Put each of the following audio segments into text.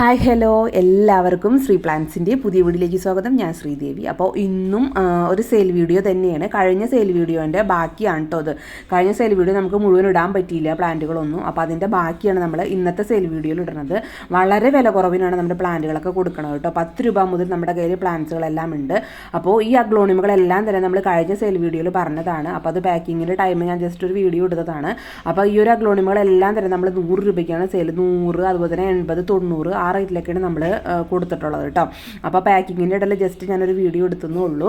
Hi hello എല്ലാവർക്കും ശ്രീ പ്ലാൻസിന്റെ പുതിയ വീഡിയോയിലേക്ക് സ്വാഗതം. ഞാൻ ശ്രീദേവി. അപ്പോൾ ഇന്നും ഒരു സെയിൽ വീഡിയോ തന്നെയാണ്. കഴിഞ്ഞ സെയിൽ വീഡിയോന്റെ ബാക്കിയാണ് കേട്ടോ അത്. കഴിഞ്ഞ സെയിൽ വീഡിയോ നമുക്ക് മുഴുവൻ ഇടാൻ പറ്റിയില്ല പ്ലാന്റുകളൊന്നും. അപ്പോൾ അതിന്റെ ബാക്കിയാണ് നമ്മൾ ഇന്നത്തെ സെയിൽ വീഡിയോയിൽ ഇടുന്നത് വളരെ വില കുറവിനാണ് നമ്മുടെ പ്ലാന്റുകളൊക്കെ കൊടുക്കുന്നത് കേട്ടോ പത്ത് രൂപ മുതൽ നമ്മുടെ കയ്യിൽ പ്ലാന്റ്സുകളെല്ലാം ഉണ്ട്. അപ്പോൾ ഈ അഗ്ലോണിമുകളെല്ലാം തന്നെ നമ്മൾ കഴിഞ്ഞ സെയിൽ വീഡിയോയിൽ പറഞ്ഞതാണ്. അപ്പോൾ അത് പാക്കിങ്ങിന്റെ ടൈം ഞാൻ ജസ്റ്റ് ഒരു വീഡിയോ എടുത്തതാണ് അപ്പോൾ ഈ ഒരു അഗ്ലോണിമുകളെല്ലാം തന്നെ നമ്മൾ നൂറ് രൂപയ്ക്കാണ് സെയിൽ നൂറ് അതുപോലെ തന്നെ എൺപത് തൊണ്ണൂറ് ആ റേറ്റിലൊക്കെയാണ് നമ്മൾ കൊടുത്തിട്ടുള്ളത് കേട്ടോ. അപ്പോൾ പാക്കിങ്ങിന്റെ ഇടയിൽ ജസ്റ്റ് ഞാനൊരു വീഡിയോ എടുത്തെന്നേ ഉള്ളൂ.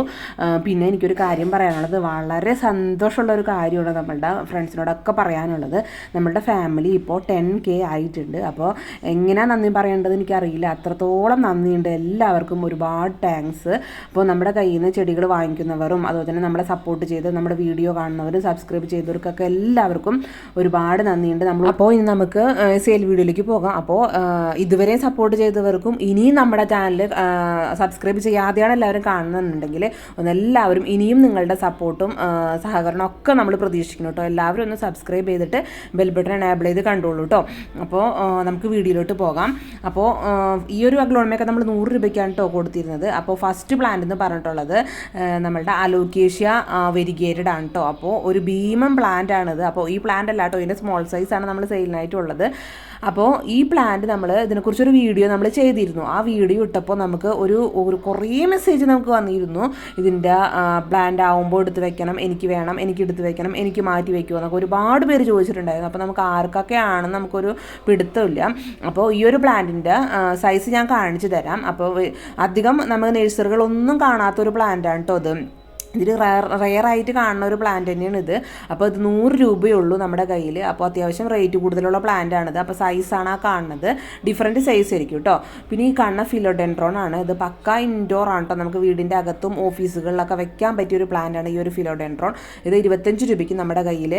പിന്നെ എനിക്കൊരു കാര്യം പറയാനുള്ളത്. വളരെ സന്തോഷമുള്ള ഒരു കാര്യമാണ് നമ്മളുടെ ഫ്രണ്ട്സിനോടൊക്കെ പറയാനുള്ളത്. നമ്മളുടെ ഫാമിലി ഇപ്പോൾ ടെൻ കെ ആയിട്ടുണ്ട്. അപ്പോൾ എങ്ങനെയാണ് നന്ദി പറയേണ്ടത് എനിക്കറിയില്ല. അത്രത്തോളം നന്ദിയുണ്ട്. എല്ലാവർക്കും ഒരുപാട് താങ്ക്സ് അപ്പോൾ നമ്മുടെ കയ്യിൽ നിന്ന് ചെടികൾ വാങ്ങിക്കുന്നവരും അതുപോലെ തന്നെ നമ്മളെ സപ്പോർട്ട് ചെയ്ത് നമ്മുടെ വീഡിയോ കാണുന്നവരും സബ്സ്ക്രൈബ് ചെയ്തവർക്കൊക്കെ എല്ലാവർക്കും ഒരുപാട് നന്ദിയുണ്ട്. നമ്മൾ അപ്പോൾ ഇനി നമുക്ക് സെയിൽ വീഡിയോയിലേക്ക് പോകാം. അപ്പോൾ ഇതുവരെ സപ്പോർട്ട് ചെയ്തവർക്കും ഇനിയും നമ്മുടെ ചാനൽ സബ്സ്ക്രൈബ് ചെയ്യാതെയാണ് എല്ലാവരും കാണുന്നുണ്ടെങ്കിൽ ഒന്ന് എല്ലാവരും ഇനിയും നിങ്ങളുടെ സപ്പോർട്ടും സഹകരണം ഒക്കെ നമ്മൾ പ്രതീക്ഷിക്കുന്നു കേട്ടോ. എല്ലാവരും ഒന്ന് സബ്സ്ക്രൈബ് ചെയ്തിട്ട് ബെൽ ബട്ടൺ എനേബിൾ ചെയ്ത് കണ്ടോളൂ കേട്ടോ. അപ്പോൾ നമുക്ക് വീഡിയോയിലോട്ട് പോകാം. അപ്പോൾ ഈ ഒരു അഗ്ലോണമൊക്കെ നമ്മൾ നൂറ് രൂപയ്ക്കാണ് കേട്ടോ കൊടുത്തിരുന്നത്. അപ്പോൾ ഫസ്റ്റ് പ്ലാന്റ് എന്ന് പറഞ്ഞിട്ടുള്ളത് നമ്മളുടെ അലോക്കേഷ്യ വെരിഗേറ്റഡ് ആണ് കേട്ടോ. അപ്പോൾ ഒരു ഭീമം പ്ലാന്റ് ആണിത്. അപ്പോൾ ഈ പ്ലാന്റ് അല്ല കേട്ടോ ഇതിന്റെ സ്മോൾ സൈസാണ് നമ്മൾ സെയിലിനായിട്ടുള്ളത് അപ്പോൾ ഈ പ്ലാന്റ് നമ്മൾ ഇതിനെക്കുറിച്ചൊരു വീഡിയോ നമ്മൾ ചെയ്തിരുന്നു. ആ വീഡിയോ ഇട്ടപ്പോൾ നമുക്ക് ഒരു ഒരു കുറേ മെസ്സേജ് നമുക്ക് വന്നിരുന്നു. ഇതിന്റെ പ്ലാന്റ് ആവുമ്പോൾ എടുത്ത് വെക്കണം എനിക്ക് വേണം എനിക്ക് എടുത്ത് വെക്കണം എനിക്ക് മാറ്റി വെക്കുമോ എന്നൊക്കെ ഒരുപാട് പേര് ചോദിച്ചിട്ടുണ്ടായിരുന്നു. അപ്പോൾ നമുക്ക് ആർക്കൊക്കെ ആണെന്ന് നമുക്കൊരു പിടുത്തമില്ല. അപ്പോൾ ഈ ഒരു പ്ലാന്റിന്റെ സൈസ് ഞാൻ കാണിച്ചു തരാം. അപ്പോൾ അധികം നമുക്ക് നഴ്സറികളൊന്നും കാണാത്തൊരു പ്ലാന്റാണ് കേട്ടോ ഇത്. ഇതിൽ റയർ റയറായിട്ട് കാണുന്ന ഒരു പ്ലാന്റ് തന്നെയാണ് ഇത്. അപ്പോൾ ഇത് നൂറ് രൂപയേ ഉള്ളൂ നമ്മുടെ കയ്യിൽ. അപ്പോൾ അത്യാവശ്യം റേറ്റ് കൂടുതലുള്ള പ്ലാന്റ് ആണിത്. അപ്പോൾ സൈസാണ് ആ കാണുന്നത്. ഡിഫറെന്റ് സൈസ് ആയിരിക്കും കേട്ടോ പിന്നെ ഈ കാണുന്ന ഫിലോഡെൻഡ്രോൺ ആണ്. ഇത് പക്ക ഇൻഡോർ ആണ് കേട്ടോ നമുക്ക് വീടിന്റെ അകത്തും ഓഫീസുകളിലൊക്കെ വെക്കാൻ പറ്റിയ ഒരു പ്ലാന്റ് ആണ് ഈ ഒരു ഫിലോഡെൻഡ്രോൺ ഇത് ഇരുപത്തഞ്ച് രൂപയ്ക്ക് നമ്മുടെ കയ്യിൽ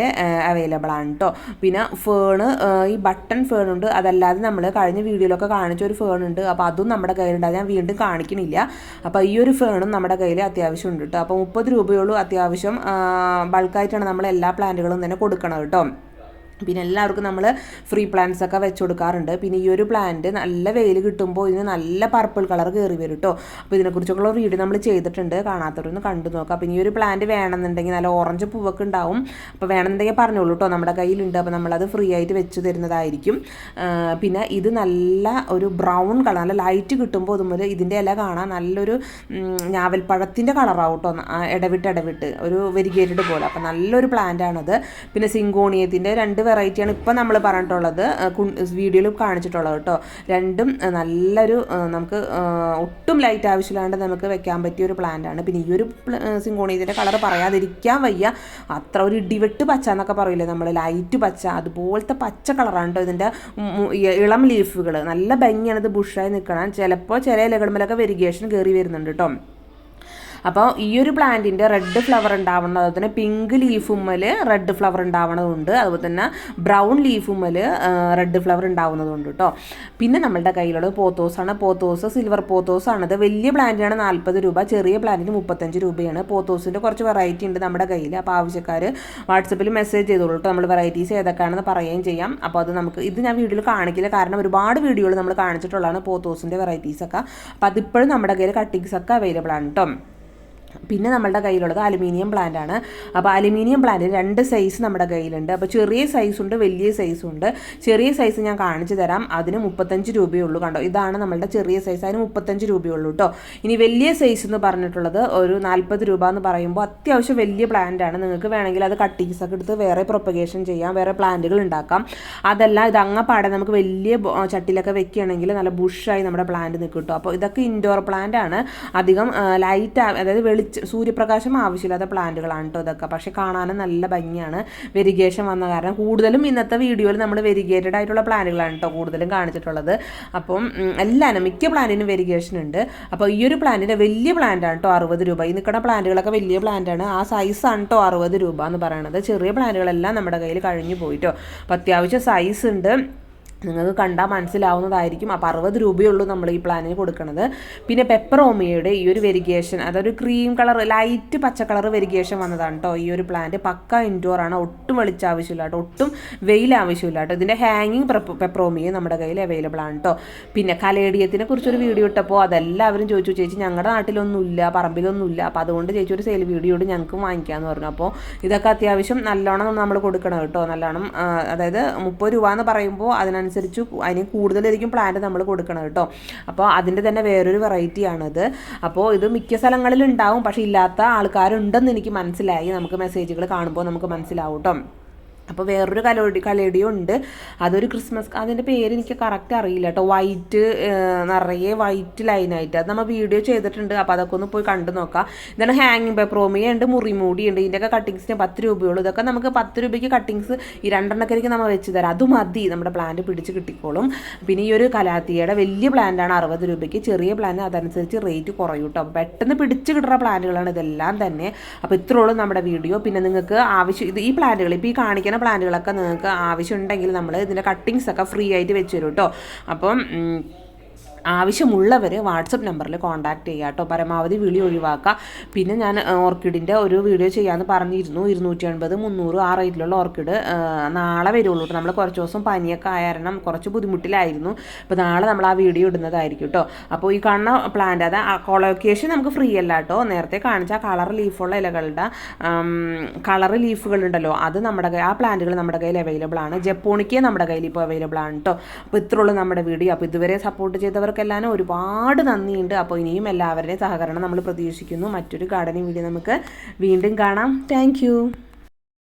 അവൈലബിൾ ആണ് കേട്ടോ പിന്നെ ഫേണ് ഈ ബട്ടൺ ഫേൺ ഉണ്ട്. അതല്ലാതെ നമ്മൾ കഴിഞ്ഞ വീഡിയോയിലൊക്കെ കാണിച്ച ഒരു ഫേൺ ഉണ്ട്. അപ്പോൾ അതും നമ്മുടെ കയ്യിലുണ്ട്. അത് ഞാൻ വീണ്ടും കാണിക്കണില്ല. അപ്പോൾ ഈ ഒരു ഫേണും നമ്മുടെ കയ്യിൽ അത്യാവശ്യം ഉണ്ട് കേട്ടോ അപ്പോൾ മുപ്പത് രൂപയുള്ളൂ അത്യാവശ്യം ബൾക്കായിട്ടാണ് നമ്മൾ എല്ലാ പ്ലാന്റുകളും തന്നെ കൊടുക്കണത് കേട്ടോ പിന്നെ എല്ലാവർക്കും നമ്മൾ ഫ്രീ പ്ലാന്റ്സ് ഒക്കെ വെച്ച് കൊടുക്കാറുണ്ട്. പിന്നെ ഈ ഒരു പ്ലാന്റ് നല്ല വെയിൽ കിട്ടുമ്പോൾ ഇതിന് നല്ല പർപ്പിൾ കളർ കയറി വരും കേട്ടോ അപ്പോൾ ഇതിനെക്കുറിച്ചൊക്കെയുള്ള വീഡിയോ നമ്മൾ ചെയ്തിട്ടുണ്ട്. കാണാത്തവരൊന്ന് കണ്ടു നോക്കാം. പിന്നെ ഈ ഒരു പ്ലാന്റ് വേണമെന്നുണ്ടെങ്കിൽ നല്ല ഓറഞ്ച് പൂവൊക്കെ ഉണ്ടാവും. അപ്പോൾ വേണമെന്നുണ്ടെങ്കിൽ പറഞ്ഞോളൂ കേട്ടോ നമ്മുടെ കയ്യിലുണ്ട്. അപ്പോൾ നമ്മളത് ഫ്രീ ആയിട്ട് വെച്ച് തരുന്നതായിരിക്കും. പിന്നെ ഇത് നല്ല ഒരു ബ്രൗൺ കളർ നല്ല ലൈറ്റ് കിട്ടുമ്പോൾ അതുപോലെ ഇതിന്റെ ഇല കാണാൻ നല്ലൊരു ഞാവൽപ്പഴത്തിന്റെ കളറാവും കേട്ടോ ഇടവിട്ട് ഇടവിട്ട്. ഒരു വെരിഗേറ്റഡ് പോലെ. അപ്പോൾ നല്ലൊരു പ്ലാന്റ് ആണത്. പിന്നെ സിങ്കോണിയത്തിന്റെ രണ്ട് വെറൈറ്റിയാണ് ഇപ്പം നമ്മൾ പറഞ്ഞിട്ടുള്ളത്. വീഡിയോയിൽ കാണിച്ചിട്ടുള്ളത് കേട്ടോ. രണ്ടും നല്ലൊരു നമുക്ക് ഒട്ടും ലൈറ്റ് ആവശ്യമില്ലാണ്ട് നമുക്ക് വെക്കാൻ പറ്റിയ ഒരു പ്ലാന്റ് ആണ്. പിന്നെ ഈ ഒരു സിങ്കോണീതിന്റെ കളർ പറയാതിരിക്കാൻ വയ്യ. അത്ര ഒരു ഇടിവെട്ട് പച്ച എന്നൊക്കെ പറയില്ലേ നമ്മൾ ലൈറ്റ് പച്ച അതുപോലത്തെ പച്ച കളറാണ് കേട്ടോ ഇതിന്റെ ഇളം ലീഫുകൾ നല്ല ഭംഗിയാണ് ഇത് ബുഷായി നിൽക്കണം ചിലപ്പോൾ ചില ഇലകളിലൊക്കെ വെരിഗേഷൻ കയറി വരുന്നുണ്ട് കേട്ടോ അപ്പോൾ ഈ ഒരു പ്ലാന്റിന്റെ റെഡ് ഫ്ലവർ ഉണ്ടാവുന്നത് അതുപോലെ തന്നെ പിങ്ക് ലീഫുമ്മൽ റെഡ് ഫ്ലവർ ഉണ്ടാവുന്നതുണ്ട് അതുപോലെ തന്നെ ബ്രൗൺ ലീഫുമ്മൽ റെഡ് ഫ്ലവർ ഉണ്ടാവുന്നതുണ്ട് കേട്ടോ. പിന്നെ നമ്മളുടെ കയ്യിലുള്ളത് പോത്തോസാണ് പോത്തോസ് സിൽവർ പോത്തോസ് ഇത് വലിയ പ്ലാന്റിനാണ് നാൽപ്പത് രൂപ. ചെറിയ പ്ലാന്റിന് മുപ്പത്തഞ്ച് രൂപയാണ്. പോത്തോസിന്റെ കുറച്ച് വെറൈറ്റി ഉണ്ട് നമ്മുടെ കയ്യിൽ അപ്പോൾ ആവശ്യക്കാർ വാട്സപ്പിൽ മെസ്സേജ് ചെയ്തോളൂ കേട്ടോ. നമ്മൾ വെറൈറ്റീസ് ഏതൊക്കെയാണെന്ന് പറയുകയും ചെയ്യാം. അപ്പോൾ അത് നമുക്ക് ഇത് ഞാൻ വീഡിയോയിൽ കാണിക്കില്ല. കാരണം ഒരുപാട് വീഡിയോകൾ നമ്മൾ കാണിച്ചിട്ടുള്ളതാണ് പോത്തോസിന്റെ വെറൈറ്റീസൊക്കെ അപ്പോൾ അതിപ്പോഴും നമ്മുടെ കയ്യിൽ കട്ടിങ്സൊക്കെ അവൈലബിൾ ആണ് കേട്ടോ. പിന്നെ നമ്മളുടെ കയ്യിലുള്ളത് അലുമിനിയം പ്ലാന്റ് ആണ്. അപ്പോൾ അലുമിനിയം പ്ലാന്റ് രണ്ട് സൈസ് നമ്മുടെ കയ്യിലുണ്ട്. അപ്പോൾ ചെറിയ സൈസുണ്ട് വലിയ സൈസും ഉണ്ട്. ചെറിയ സൈസ് ഞാൻ കാണിച്ചു തരാം. അതിന് മുപ്പത്തഞ്ച് രൂപയേ ഉള്ളൂ. കണ്ടോ? ഇതാണ് നമ്മളുടെ ചെറിയ സൈസ് അതിന് മുപ്പത്തഞ്ച് രൂപയേ ഉള്ളൂ കേട്ടോ ഇനി വലിയ സൈസ് എന്ന് പറഞ്ഞിട്ടുള്ളത് ഒരു നാൽപ്പത് രൂപ എന്ന് പറയുമ്പോൾ അത്യാവശ്യം വലിയ പ്ലാന്റ് ആണ്. നിങ്ങൾക്ക് വേണമെങ്കിൽ അത് കട്ടിങ്സ് ഒക്കെ എടുത്ത് വേറെ പ്രൊപ്പഗേഷൻ ചെയ്യാം. വേറെ പ്ലാന്റുകൾ ഉണ്ടാക്കാം. അതല്ല ഇത് അങ്ങപ്പാടെ നമുക്ക് വലിയ ചട്ടിലൊക്കെ വെക്കുകയാണെങ്കിൽ നല്ല ബുഷായി നമ്മുടെ പ്ലാന്റ് നിൽക്കും കേട്ടോ അപ്പോൾ ഇതൊക്കെ ഇൻഡോർ പ്ലാന്റ് ആണ്. അധികം ലൈറ്റ് അതായത് വെളിച്ച സൂര്യപ്രകാശം ആവശ്യമില്ലാത്ത പ്ലാന്റുകളാണ് കേട്ടോ ഇതൊക്കെ. പക്ഷെ കാണാനും നല്ല ഭംഗിയാണ്. വെരിഗേഷൻ വന്ന കാരണം കൂടുതലും ഇന്നത്തെ വീഡിയോയിൽ നമ്മൾ വെരിഗേറ്റഡ് ആയിട്ടുള്ള പ്ലാന്റുകളാണ് കേട്ടോ കൂടുതലും കാണിച്ചിട്ടുള്ളത്. അപ്പം എല്ലാം എല്ലാനും മിക്ക പ്ലാന്റിനും വെരിഗേഷൻ ഉണ്ട്. അപ്പോൾ ഈ ഒരു പ്ലാന്റിന്റെ വലിയ പ്ലാന്റാണ് കേട്ടോ അറുപത് രൂപ. ഈ നിൽക്കുന്ന പ്ലാന്റുകളൊക്കെ വലിയ പ്ലാന്റ് ആണ് ആ സൈസാണ് കേട്ടോ അറുപത് രൂപ എന്ന് പറയുന്നത് ചെറിയ പ്ലാന്റുകളെല്ലാം നമ്മുടെ കയ്യിൽ കഴിഞ്ഞു പോയിട്ടോ അപ്പോൾ അത്യാവശ്യം സൈസ് ഉണ്ട്. നിങ്ങൾക്ക് കണ്ടാൽ മനസ്സിലാവുന്നതായിരിക്കും. അപ്പോൾ അറുപത് രൂപയുള്ളൂ നമ്മൾ ഈ പ്ലാനിന് കൊടുക്കുന്നത് പിന്നെ പെപ്പറോമിയയുടെ ഈ ഒരു വെരിഗേഷൻ അതൊരു ക്രീം കളർ ലൈറ്റ് പച്ച കളർ വെരിഗേഷൻ വന്നതാണ് കേട്ടോ ഈ ഒരു പ്ലാന്റ് പക്ക ഇൻഡോർ ആണ്. ഒട്ടും വെളിച്ച ആവശ്യമില്ല കേട്ടോ ഒട്ടും വെയിൽ ആവശ്യമില്ല കേട്ടോ ഇതിന്റെ ഹാങ്ങിങ് പെപ്പറോമിയ നമ്മുടെ കയ്യിൽ അവൈലബിൾ ആണ് കേട്ടോ പിന്നെ കലേഡിയത്തിനെ കുറിച്ചൊരു വീഡിയോ ഇട്ടപ്പോൾ അതെല്ലാവരും ചോദിച്ചു ചേച്ചി ഞങ്ങളുടെ നാട്ടിലൊന്നുമില്ല പറമ്പിലൊന്നുമില്ല. അപ്പോൾ അതുകൊണ്ട് ചേച്ചി ഒരു സെയിൽ വീഡിയോ ഇട്ട് ഞങ്ങൾക്ക് വാങ്ങിക്കാമെന്ന് പറഞ്ഞു. അപ്പോൾ ഇതൊക്കെ അത്യാവശ്യം നല്ലോണം നമ്മൾ കൊടുക്കണം കേട്ടോ നല്ലോണം അതായത് മുപ്പത് രൂപ എന്ന് പറയുമ്പോൾ അതിനനുസരിച്ച് അതിന് കൂടുതലായിരിക്കും പ്ലാന്റ് നമ്മൾ കൊടുക്കണം കേട്ടോ. അപ്പോൾ അതിന്റെ തന്നെ വേറൊരു വെറൈറ്റി ആണിത്. അപ്പോൾ ഇത് മിക്ക സ്ഥലങ്ങളിലും ഉണ്ടാവും പക്ഷേ ഇല്ലാത്ത ആൾക്കാരുണ്ടെന്ന് എനിക്ക് മനസ്സിലായി. നമുക്ക് മെസ്സേജുകൾ കാണുമ്പോൾ നമുക്ക് മനസ്സിലാവും കേട്ടോ. അപ്പോൾ വേറൊരു കലോടി കലേഡിയോ ഉണ്ട് അതൊരു ക്രിസ്മസ് അതിന്റെ പേര് എനിക്ക് കറക്റ്റ് അറിയില്ല കേട്ടോ വൈറ്റ് നിറയെ വൈറ്റ് ലൈനായിട്ട് അത് നമ്മൾ വീഡിയോ ചെയ്തിട്ടുണ്ട്. അപ്പോൾ അതൊക്കെ ഒന്ന് പോയി കണ്ടു നോക്കാം. ഇതാണ് ഹാങ്ങിങ് പെപ്രോമിയ ഉണ്ട് മുറിമൂടി ഉണ്ട് ഇതിന്റെയൊക്കെ കട്ടിങ്സിന് പത്ത് രൂപയുള്ളൂ. ഇതൊക്കെ നമുക്ക് പത്ത് രൂപയ്ക്ക് കട്ടിങ്സ് ഈ രണ്ടെണ്ണക്കരിക്ക് നമ്മൾ വെച്ച് തരാം. അത് മതി. നമ്മുടെ പ്ലാന്റ് പിടിച്ച് കിട്ടിക്കോളും. പിന്നെ ഈ ഒരു കലാത്തിയുടെ വലിയ പ്ലാന്റാണ് അറുപത് രൂപയ്ക്ക്. ചെറിയ പ്ലാന്റ് അതനുസരിച്ച് റേറ്റ് കുറയും കേട്ടോ പെട്ടെന്ന് പിടിച്ച് കിട്ടുന്ന പ്ലാന്റുകളാണ് ഇതെല്ലാം തന്നെ. അപ്പോൾ ഇത്രയുള്ളൂ നമ്മുടെ വീഡിയോ പിന്നെ നിങ്ങൾക്ക് ആവശ്യം ഇത് ഈ പ്ലാന്റുകൾ ഇപ്പോൾ ഈ കാണിക്കുന്ന പ്ലാന്റുകളൊക്കെ നിങ്ങൾക്ക് ആവശ്യമുണ്ടെങ്കിൽ നമ്മൾ ഇതിന്റെ കട്ടിങ്സ് ഒക്കെ ഫ്രീ ആയിട്ട് വെച്ച് തരും കേട്ടോ അപ്പം ആവശ്യമുള്ളവർ വാട്സപ്പ് നമ്പറിൽ കോൺടാക്ട് ചെയ്യുക കേട്ടോ. പരമാവധി വിളി ഒഴിവാക്കുക. പിന്നെ ഞാൻ ഓർക്കിഡിന്റെ ഒരു വീഡിയോ ചെയ്യാമെന്ന് പറഞ്ഞിരുന്നു. ഇരുന്നൂറ്റി എൺപത് മുന്നൂറ് ആ റേറ്റിലുള്ള ഓർക്കിഡ് നാളെ വരുള്ളൂ നമ്മൾ കുറച്ച് ദിവസം പനിയൊക്കെ ആയ കാരണം കുറച്ച് ബുദ്ധിമുട്ടിലായിരുന്നു. അപ്പോൾ നാളെ നമ്മൾ ആ വീഡിയോ ഇടുന്നതായിരിക്കും കേട്ടോ. അപ്പോൾ ഈ കാണുന്ന പ്ലാന്റ് അത് കൊളോക്കേഷൻ നമുക്ക് ഫ്രീ അല്ല കേട്ടോ. നേരത്തെ കാണിച്ച കളർ ലീഫുള്ള ഇലകളുടെ കളർ ലീഫുകളുണ്ടല്ലോ. അത് നമ്മുടെ ആ പ്ലാന്റുകൾ നമ്മുടെ കയ്യിൽ അവൈലബിൾ ആണ്. ജപ്പോണിക്കേ നമ്മുടെ കയ്യിൽ ഇപ്പോൾ അവൈലബിൾ ആണ് കേട്ടോ. അപ്പോൾ ഇത്രയുള്ളൂ നമ്മുടെ വീഡിയോ. അപ്പോൾ ഇതുവരെ സപ്പോർട്ട് ചെയ്തവർക്കെല്ലാം ഒരുപാട് നന്ദിയുണ്ട്. അപ്പോൾ ഇനിയും എല്ലാവരുടെയും സഹകരണം നമ്മൾ പ്രതീക്ഷിക്കുന്നു. മറ്റൊരു ഗാർഡനിങ് വീഡിയോ നമുക്ക് വീണ്ടും കാണാം. താങ്ക്